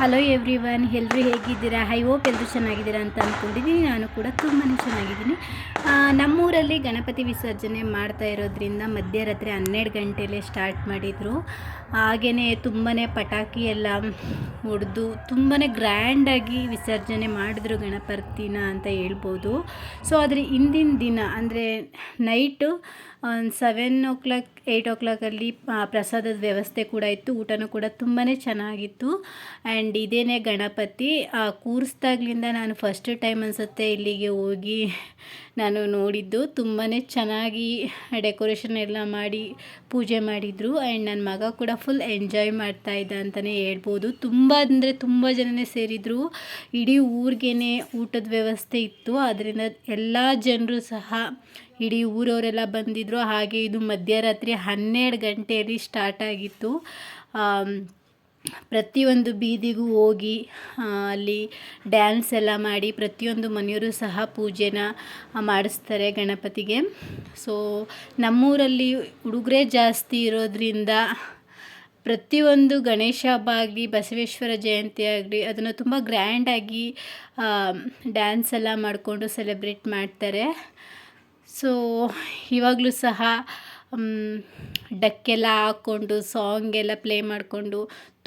Hello every one ಎಲ್ಲರೂ ಹೇಗಿದ್ದೀರಾ? I hope ಎಲ್ಲರೂ ಚೆನ್ನಾಗಿದ್ದೀರಾ ಅಂತ ಅಂದ್ಕೊಂಡಿದ್ದೀನಿ ನಾನು ಕೂಡ ತುಂಬಾ ಚೆನ್ನಾಗಿದ್ದೀನಿ. ನಮ್ಮೂರಲ್ಲಿ ಗಣಪತಿ ವಿಸರ್ಜನೆ ಮಾಡ್ತಾ ಇರೋದ್ರಿಂದ ಮಧ್ಯರಾತ್ರಿ ಹನ್ನೆರಡು ಗಂಟೆಯಲ್ಲೇ ಸ್ಟಾರ್ಟ್ ಮಾಡಿದರು. ಹಾಗೆಯೇ ತುಂಬಾ ಪಟಾಕಿ ಎಲ್ಲ ಹೊಡೆದು ತುಂಬಾ ಗ್ರ್ಯಾಂಡಾಗಿ ವಿಸರ್ಜನೆ ಮಾಡಿದ್ರು ಗಣಪತಿನ ಅಂತ ಹೇಳ್ಬೋದು. ಸೊ ಆದರೆ ಹಿಂದಿನ ದಿನ, ಅಂದರೆ ನೈಟು ಒಂದು ಸೆವೆನ್ ಓ ಕ್ಲಾಕ್ ಏಯ್ಟ್ ಓ ಕ್ಲಾಕಲ್ಲಿ ಪ್ರಸಾದದ ವ್ಯವಸ್ಥೆ ಕೂಡ ಇತ್ತು. ಊಟನೂ ಕೂಡ ತುಂಬಾ ಚೆನ್ನಾಗಿತ್ತು. ಆ್ಯಂಡ್ ಇದೇನೇ ಗಣಪತಿ. ಆ, ಕೂರಿಸ್ದಾಗ್ಲಿಂದ ನಾನು ಫಸ್ಟ್ ಟೈಮ್ ಅನಿಸುತ್ತೆ ಇಲ್ಲಿಗೆ ಹೋಗಿ ನಾನು ನೋಡಿದ್ದು. ತುಂಬಾ ಚೆನ್ನಾಗಿ ಡೆಕೋರೇಷನ್ ಎಲ್ಲ ಮಾಡಿ ಪೂಜೆ ಮಾಡಿದರು. ಆ್ಯಂಡ್ ನನ್ನ ಮಗ ಕೂಡ ಫುಲ್ ಎಂಜಾಯ್ ಮಾಡ್ತಾ ಇದ್ದ ಅಂತಲೇ ಹೇಳ್ಬೋದು. ತುಂಬ ಅಂದರೆ ತುಂಬ ಜನನೇ ಸೇರಿದರು. ಇಡೀ ಊರಿಗೇ ಊಟದ ವ್ಯವಸ್ಥೆ ಇತ್ತು. ಅದರಿಂದ ಎಲ್ಲ ಜನರು ಸಹ ಇಡೀ ಊರವರೆಲ್ಲ ಬಂದಿದ್ದರು ಹಾಗೆ ಇದು ಮಧ್ಯರಾತ್ರಿ ಹನ್ನೆರಡು ಗಂಟೆಯಲ್ಲಿ ಸ್ಟಾರ್ಟ್ ಆಗಿತ್ತು. ಪ್ರತಿಯೊಂದು ಬೀದಿಗೂ ಹೋಗಿ ಅಲ್ಲಿ ಡ್ಯಾನ್ಸ್ ಎಲ್ಲ ಮಾಡಿ ಪ್ರತಿಯೊಂದು ಮನೆಯವರು ಸಹ ಪೂಜೆನ ಮಾಡಿಸ್ತಾರೆ ಗಣಪತಿಗೆ. ಸೊ ನಮ್ಮೂರಲ್ಲಿ ಹುಡುಗರೇ ಜಾಸ್ತಿ ಇರೋದ್ರಿಂದ ಪ್ರತಿಯೊಂದು ಗಣೇಶ ಹಬ್ಬ ಆಗಲಿ, ಬಸವೇಶ್ವರ ಜಯಂತಿ ಆಗಲಿ, ಅದನ್ನು ತುಂಬ ಗ್ರ್ಯಾಂಡಾಗಿ ಡ್ಯಾನ್ಸ್ ಎಲ್ಲ ಮಾಡಿಕೊಂಡು ಸೆಲೆಬ್ರೇಟ್ ಮಾಡ್ತಾರೆ. ಸೊ ಇವಾಗಲೂ ಸಹ ಡಕ್ಕೆಲ್ಲ ಹಾಕ್ಕೊಂಡು ಸಾಂಗ್ ಎಲ್ಲ ಪ್ಲೇ ಮಾಡಿಕೊಂಡು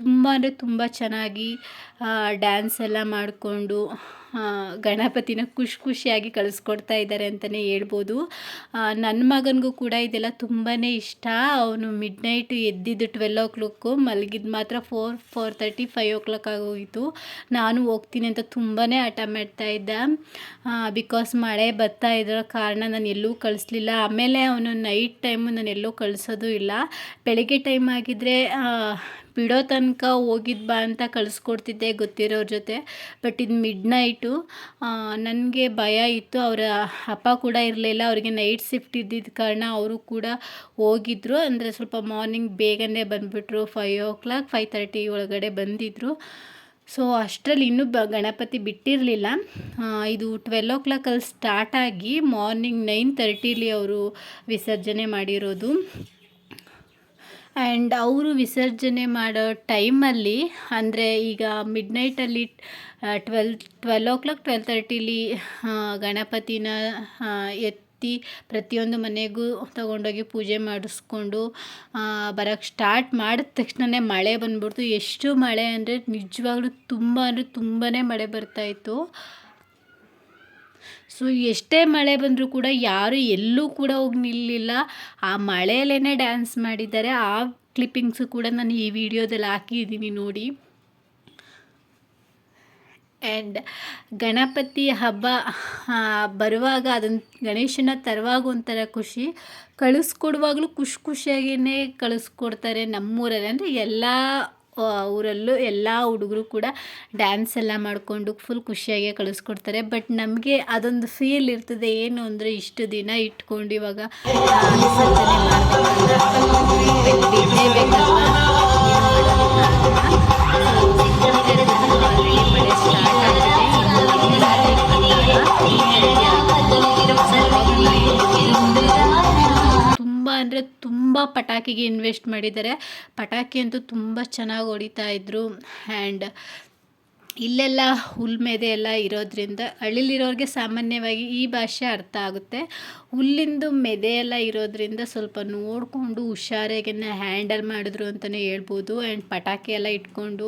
ತುಂಬ ಅಂದರೆ ತುಂಬ ಚೆನ್ನಾಗಿ ಡ್ಯಾನ್ಸ್ ಎಲ್ಲ ಮಾಡಿಕೊಂಡು ಗಣಪತಿನ ಖುಷಿ ಖುಷಿಯಾಗಿ ಕಳಿಸ್ಕೊಡ್ತಾ ಇದ್ದಾರೆ ಅಂತಲೇ ಹೇಳ್ಬೋದು. ನನ್ನ ಮಗನಿಗೂ ಕೂಡ ಇದೆಲ್ಲ ತುಂಬಾ ಇಷ್ಟ. ಅವನು ಮಿಡ್ ನೈಟ್ ಎದ್ದಿದ್ದು ಟ್ವೆಲ್ ಓ ಕ್ಲಾಕು ಮಲಗಿದ್ದು ಮಾತ್ರ four four thirty five o'clock ಆಗೋಗಿತ್ತು ನಾನು ಹೋಗ್ತೀನಿ ಅಂತ ತುಂಬಾ ಹಠ ಮಾಡ್ತಾ ಇದ್ದ. ಬಿಕಾಸ್ ಮಳೆ ಬರ್ತಾ ಇರೋ ಕಾರಣ ನಾನು ಎಲ್ಲೂ ಕಳಿಸ್ಲಿಲ್ಲ. ಆಮೇಲೆ ಅವನು ನೈಟ್ ಟೈಮು ನಾನು ಎಲ್ಲೂ ಕಳಿಸೋದು ಇಲ್ಲ. ಬೆಳಗ್ಗೆ ಟೈಮ್ ಆಗಿದ್ದರೆ ಬಿಡೋ ತನಕ ಹೋಗಿದ್ದು ಬಾ ಅಂತ ಕಳಿಸ್ಕೊಡ್ತಿದ್ದೆ ಗೊತ್ತಿರೋರ ಜೊತೆ. ಬಟ್ ಇದು ಮಿಡ್ ನೈಟು ನನಗೆ ಭಯ ಇತ್ತು. ಅವರ ಅಪ್ಪ ಕೂಡ ಇರಲಿಲ್ಲ. ಅವರಿಗೆ ನೈಟ್ ಶಿಫ್ಟ್ ಇದ್ದಿದ್ದ ಕಾರಣ ಅವರು ಕೂಡ ಹೋಗಿದ್ರು. ಅಂದರೆ ಸ್ವಲ್ಪ ಮಾರ್ನಿಂಗ್ ಬೇಗನೆ ಬಂದುಬಿಟ್ರು. Five o'clock five thirty ಒಳಗಡೆ ಬಂದಿದ್ದರು ಸೊ ಅಷ್ಟರಲ್ಲಿ ಇನ್ನೂ ಬ, ಗಣಪತಿ ಬಿಟ್ಟಿರಲಿಲ್ಲ. ಇದು ಟ್ವೆಲ್ ಓ ಕ್ಲಾಕಲ್ಲಿ ಸ್ಟಾರ್ಟ್ ಆಗಿ ಮಾರ್ನಿಂಗ್ ನೈನ್ ತರ್ಟಿಲಿ ಅವರು ವಿಸರ್ಜನೆ ಮಾಡಿರೋದು. ಆ್ಯಂಡ್ ಅವರು ವಿಸರ್ಜನೆ ಮಾಡೋ ಟೈಮಲ್ಲಿ, ಅಂದರೆ ಈಗ ಮಿಡ್ ನೈಟಲ್ಲಿ twelve twelve o'clock twelve ತರ್ಟಿಲಿ ಗಣಪತಿನ ಎತ್ತಿ ಪ್ರತಿಯೊಂದು ಮನೆಗೂ ತಗೊಂಡೋಗಿ ಪೂಜೆ ಮಾಡಿಸ್ಕೊಂಡು ಬರೋಕ್ಕೆ ಸ್ಟಾರ್ಟ್ ಮಾಡಿದ ತಕ್ಷಣವೇ ಮಳೆ ಬಂದ್ಬಿಡ್ತು. ಎಷ್ಟು ಮಳೆ ಅಂದರೆ ನಿಜವಾಗ್ಲೂ ತುಂಬ ಅಂದರೆ ತುಂಬಾ ಮಳೆ ಬರ್ತಾಯಿತ್ತು ಸೊ ಎಷ್ಟೇ ಮಳೆ ಬಂದರೂ ಕೂಡ ಯಾರು ಎಲ್ಲೂ ಕೂಡ ಹೋಗಿ ನಿಲ್ಲಿಲ್ಲ. ಆ ಮಳೆಯಲ್ಲೇ ಡ್ಯಾನ್ಸ್ ಮಾಡಿದ್ದಾರೆ. ಆ ಕ್ಲಿಪ್ಪಿಂಗ್ಸು ಕೂಡ ನಾನು ಈ ವಿಡಿಯೋದಲ್ಲಿ ಹಾಕಿದ್ದೀನಿ ನೋಡಿ. ಆ್ಯಂಡ್ ಗಣಪತಿ ಹಬ್ಬ ಬರುವಾಗ ಅದನ್ನು ಗಣೇಶನ ತರುವಾಗ ಒಂಥರ ಖುಷಿ. ಕಳಿಸ್ಕೊಡುವಾಗಲೂ ಖುಷಿ ಖುಷಿಯಾಗಿಯೇ ಕಳಿಸ್ಕೊಡ್ತಾರೆ ನಮ್ಮೂರಲ್ಲಿ. ಅಂದರೆ ಎಲ್ಲ ಊರಲ್ಲೂ ಎಲ್ಲ ಹುಡುಗರು ಕೂಡ ಡ್ಯಾನ್ಸ್ ಎಲ್ಲ ಮಾಡಿಕೊಂಡು ಫುಲ್ ಖುಷಿಯಾಗಿ ಕಳಿಸ್ಕೊಡ್ತಾರೆ. ಬಟ್ ನಮಗೆ ಅದೊಂದು ಫೀಲ್ ಇರ್ತದೆ ಏನು ಅಂದರೆ ಇಷ್ಟು ದಿನ ಇಟ್ಕೊಂಡು ಇವಾಗ ಆ, ಪಟಾಕಿಗೆ ಇನ್ವೆಸ್ಟ್ ಮಾಡಿದ್ದಾರೆ. ಪಟಾಕಿ ಅಂತೂ ತುಂಬ ಚೆನ್ನಾಗಿ ಹೊಡಿತಾ ಇದ್ರು. ಆ್ಯಂಡ್ ಇಲ್ಲೆಲ್ಲ ಹುಲ್ಮೆದೆ ಎಲ್ಲ ಇರೋದ್ರಿಂದ ಹಳ್ಳಿಲಿರೋರಿಗೆ ಸಾಮಾನ್ಯವಾಗಿ ಈ ಭಾಷೆ ಅರ್ಥ ಆಗುತ್ತೆ. ಹುಲ್ಲಿಂದು ಮೆದೆ ಎಲ್ಲ ಇರೋದ್ರಿಂದ ಸ್ವಲ್ಪ ನೋಡಿಕೊಂಡು ಹುಷಾರಾಗೆನ್ನ ಹ್ಯಾಂಡಲ್ ಮಾಡಿದ್ರು ಅಂತಲೇ ಹೇಳ್ಬೋದು. ಆ್ಯಂಡ್ ಪಟಾಕಿ ಎಲ್ಲ ಇಟ್ಕೊಂಡು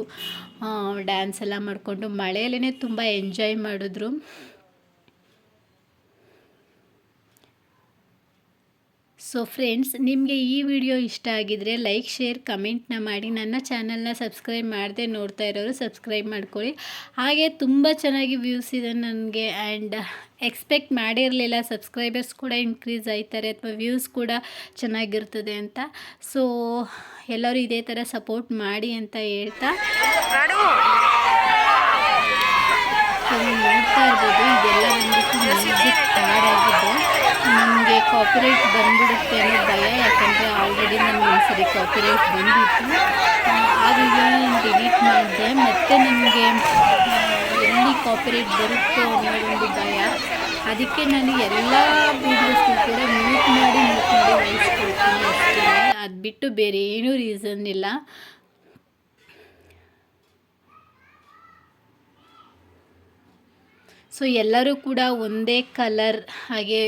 ಡ್ಯಾನ್ಸ್ ಎಲ್ಲ ಮಾಡಿಕೊಂಡು ಮಳೆಯಲ್ಲೇ ತುಂಬ ಎಂಜಾಯ್ ಮಾಡಿದ್ರು. ಸೊ ಫ್ರೆಂಡ್ಸ್ ನಿಮಗೆ ಈ ವಿಡಿಯೋ ಇಷ್ಟ ಆಗಿದರೆ ಲೈಕ್ ಶೇರ್ ಕಮೆಂಟ್ನ ಮಾಡಿ. ನನ್ನ ಚಾನಲ್ನ ಸಬ್ಸ್ಕ್ರೈಬ್ ಮಾಡದೆ ನೋಡ್ತಾ ಇರೋರು ಸಬ್ಸ್ಕ್ರೈಬ್ ಮಾಡ್ಕೊಳ್ಳಿ. ಹಾಗೆ ತುಂಬ ಚೆನ್ನಾಗಿ ವ್ಯೂಸ್ ಇದೆ ನನಗೆ ಆ್ಯಂಡ್ ಎಕ್ಸ್ಪೆಕ್ಟ್ ಮಾಡಿರಲಿಲ್ಲ ಸಬ್ಸ್ಕ್ರೈಬರ್ಸ್ ಕೂಡ ಇನ್ಕ್ರೀಸ್ ಆಯ್ತಾರೆ ಅಥವಾ ವ್ಯೂಸ್ ಕೂಡ ಚೆನ್ನಾಗಿರ್ತದೆ ಅಂತ. ಸೊ ಎಲ್ಲರೂ ಇದೇ ಥರ ಸಪೋರ್ಟ್ ಮಾಡಿ ಅಂತ ಹೇಳ್ತಾ ನೋಡ್ತಾ ಇರ್ಬೋದು ಇದೆಲ್ಲ ಬಂದಿತ್ತು ಮ್ಯೂಸಿಕ್ ಕಾಪಿರೈಟ್ ಬಂದ್ಬಿಡುತ್ತೆ ಅನ್ನೋ ಭಯ ಯಾಕಂದರೆ ಆಲ್ರೆಡಿ ನನಗೆ ಒಂದ್ಸರಿ ಕಾಪಿರೈಟ್ ಬಂದಿತ್ತು. ಆ, ನಾನು ಡಿಲೀಟ್ ಮಾಡಿದೆ. ಮತ್ತು ನನಗೆ ಎಲ್ಲಿ ಕಾಪಿರೈಟ್ ಬರುತ್ತೋ ಅನ್ನೋದೊಂದು ಭಯ. ಅದಕ್ಕೆ ನಾನು ಎಲ್ಲ ವೀಡಿಯೋಸ್ಗೂ ಕೂಡ ಮ್ಯೂಟ್ ಮಾಡಿ ಮ್ಯೂಟ್ ಮಾಡಿ ವಹಿಸ್ಕೊಳ್ತೀನಿ ಅಷ್ಟೇ. ಅದು ಬಿಟ್ಟು ಬೇರೆ ಏನೂ ರೀಸನ್ ಇಲ್ಲ. ಸೊ ಎಲ್ಲರೂ ಕೂಡ ಒಂದೇ ಕಲರ್ ಹಾಗೆ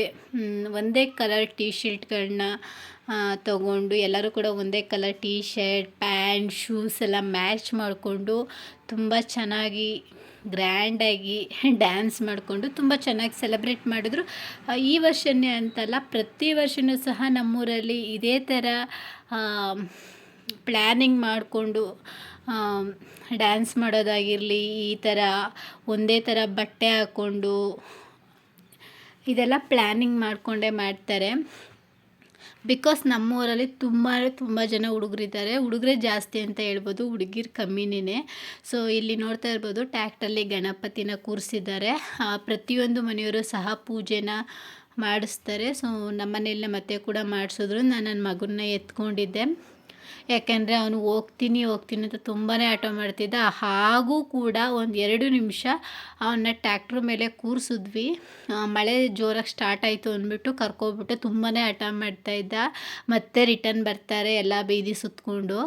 ಒಂದೇ ಕಲರ್ ಟೀ ಶರ್ಟ್ಗಳನ್ನ ತಗೊಂಡು ಎಲ್ಲರೂ ಕೂಡ ಒಂದೇ colour T shirt pant shoes ಎಲ್ಲ ಮ್ಯಾಚ್ ಮಾಡಿಕೊಂಡು ತುಂಬ ಚೆನ್ನಾಗಿ ಗ್ರ್ಯಾಂಡಾಗಿ ಡ್ಯಾನ್ಸ್ ಮಾಡಿಕೊಂಡು ತುಂಬ ಚೆನ್ನಾಗಿ ಸೆಲೆಬ್ರೇಟ್ ಮಾಡಿದ್ರು. ಈ ವರ್ಷನೇ ಅಂತಲ್ಲ, ಪ್ರತಿ ವರ್ಷವೂ ಸಹ ನಮ್ಮೂರಲ್ಲಿ ಇದೇ ಥರ ಪ್ಲ್ಯಾನಿಂಗ್ ಮಾಡಿಕೊಂಡು ಡ್ಯಾನ್ಸ್ ಮಾಡೋದಾಗಿರಲಿ, ಈ ಥರ ಒಂದೇ ಥರ ಬಟ್ಟೆ ಹಾಕ್ಕೊಂಡು ಇದೆಲ್ಲ ಪ್ಲ್ಯಾನಿಂಗ್ ಮಾಡಿಕೊಂಡೇ ಮಾಡ್ತಾರೆ. ಬಿಕಾಸ್ ನಮ್ಮೂರಲ್ಲಿ ತುಂಬ ತುಂಬ ಜನ ಹುಡುಗರಿದ್ದಾರೆ ಹುಡುಗರೇ ಜಾಸ್ತಿ ಅಂತ ಹೇಳ್ಬೋದು, ಹುಡುಗಿರು ಕಮ್ಮಿನೇ ಸೊ ಇಲ್ಲಿ ನೋಡ್ತಾ ಇರ್ಬೋದು ಟ್ಯಾಕ್ಟ್ರಲ್ಲಿ ಗಣಪತಿನ ಕೂರಿಸಿದ್ದಾರೆ. ಪ್ರತಿಯೊಂದು ಮನೆಯವರು ಸಹ ಪೂಜೆನ ಮಾಡಿಸ್ತಾರೆ. ಸೊ ನಮ್ಮ ಮನೆಯಲ್ಲಿ ಮತ್ತೆ ಕೂಡ ಮಾಡಿಸಿದ್ರು. ನಾನು ನನ್ನ ಮಗನ್ನ ಎತ್ಕೊಂಡಿದ್ದೆ. ಯಾಕೆಂದರೆ ಅವನು ಹೋಗ್ತೀನಿ ಹೋಗ್ತೀನಿ ಅಂತ ತುಂಬಾ ಆಟ ಮಾಡ್ತಿದ್ದ. ಹಾಗೂ ಕೂಡ ಒಂದು ಎರಡು ನಿಮಿಷ ಅವನ್ನ ಟ್ಯಾಕ್ಟ್ರ್ ಮೇಲೆ ಕೂರಿಸಿದ್ವಿ. ಮಳೆ ಜೋರಾಗಿ ಸ್ಟಾರ್ಟ್ ಆಯಿತು ಅಂದ್ಬಿಟ್ಟು ಕರ್ಕೊಬಿಟ್ಟು ತುಂಬಾ ಹಠ ಮಾಡ್ತಾಯಿದ್ದ ಮತ್ತೆ ರಿಟರ್ನ್ ಬರ್ತಾರೆ, ಎಲ್ಲ ಬೀದಿ ಸುತ್ತಕೊಂಡು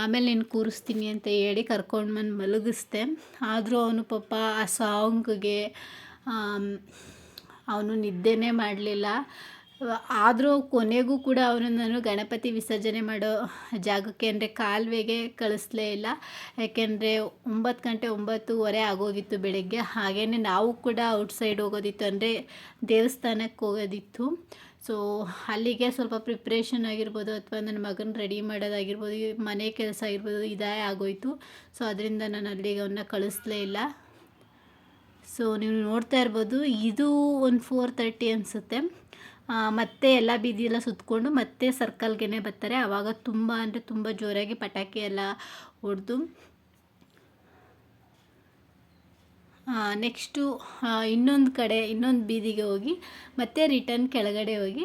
ಆಮೇಲೆ ನೀನು ಕೂರಿಸ್ತೀನಿ ಅಂತ ಹೇಳಿ ಕರ್ಕೊಂಡು ಬಂದು ಮಲಗಿಸ್ದೆ. ಆದರೂ ಅವನು ಪಾಪ ಆ ಸಾಂಗ್ಗೆ ಅವನು ನಿದ್ದೆನೇ ಮಾಡಲಿಲ್ಲ. ಆದರೂ ಕೊನೆಗೂ ಕೂಡ ಅವರನ್ನು ನಾನು ಗಣಪತಿ ವಿಸರ್ಜನೆ ಮಾಡೋ ಜಾಗಕ್ಕೆ ಅಂದರೆ ಕಾಲುವೆಗೆ ಕಳಿಸ್ಲೇ ಇಲ್ಲ. ಯಾಕೆಂದರೆ ಒಂಬತ್ತು ಗಂಟೆ ಒಂಬತ್ತುವರೆ ಆಗೋಗಿತ್ತು ಬೆಳಗ್ಗೆ. ಹಾಗೇ ನಾವು ಕೂಡ ಔಟ್ಸೈಡ್ ಹೋಗೋದಿತ್ತು ಅಂದರೆ ದೇವಸ್ಥಾನಕ್ಕೆ ಹೋಗೋದಿತ್ತು. ಸೊ ಅಲ್ಲಿಗೆ ಸ್ವಲ್ಪ ಪ್ರಿಪ್ರೇಷನ್ ಆಗಿರ್ಬೋದು ಅಥವಾ ನನ್ನ ಮಗನ ರೆಡಿ ಮಾಡೋದಾಗಿರ್ಬೋದು, ಮನೆ ಕೆಲಸ ಆಗಿರ್ಬೋದು, ಇದೇ ಆಗೋಯಿತು. ಸೊ ಅದರಿಂದ ನಾನು ಅಲ್ಲಿಗೆ ಅವನ್ನ ಕಳಿಸ್ಲೇ ಇಲ್ಲ. ಸೊ ನೀವು ನೋಡ್ತಾ ಇರ್ಬೋದು, ಇದು ಒಂದು ಫೋರ್ ತರ್ಟಿ ಅನಿಸುತ್ತೆ. ಮತ್ತೆ ಎಲ್ಲ ಬೀದಿ ಎಲ್ಲ ಸುತ್ತಕೊಂಡು ಮತ್ತೆ ಸರ್ಕಲ್ಗೆ ಬರ್ತಾರೆ. ಆವಾಗ ತುಂಬ ಅಂದರೆ ತುಂಬ ಜೋರಾಗಿ ಪಟಾಕಿ ಎಲ್ಲ ಹೊಡೆದು ನೆಕ್ಸ್ಟು ಇನ್ನೊಂದು ಕಡೆ, ಇನ್ನೊಂದು ಬೀದಿಗೆ ಹೋಗಿ ಮತ್ತೆ ರಿಟರ್ನ್ ಕೆಳಗಡೆ ಹೋಗಿ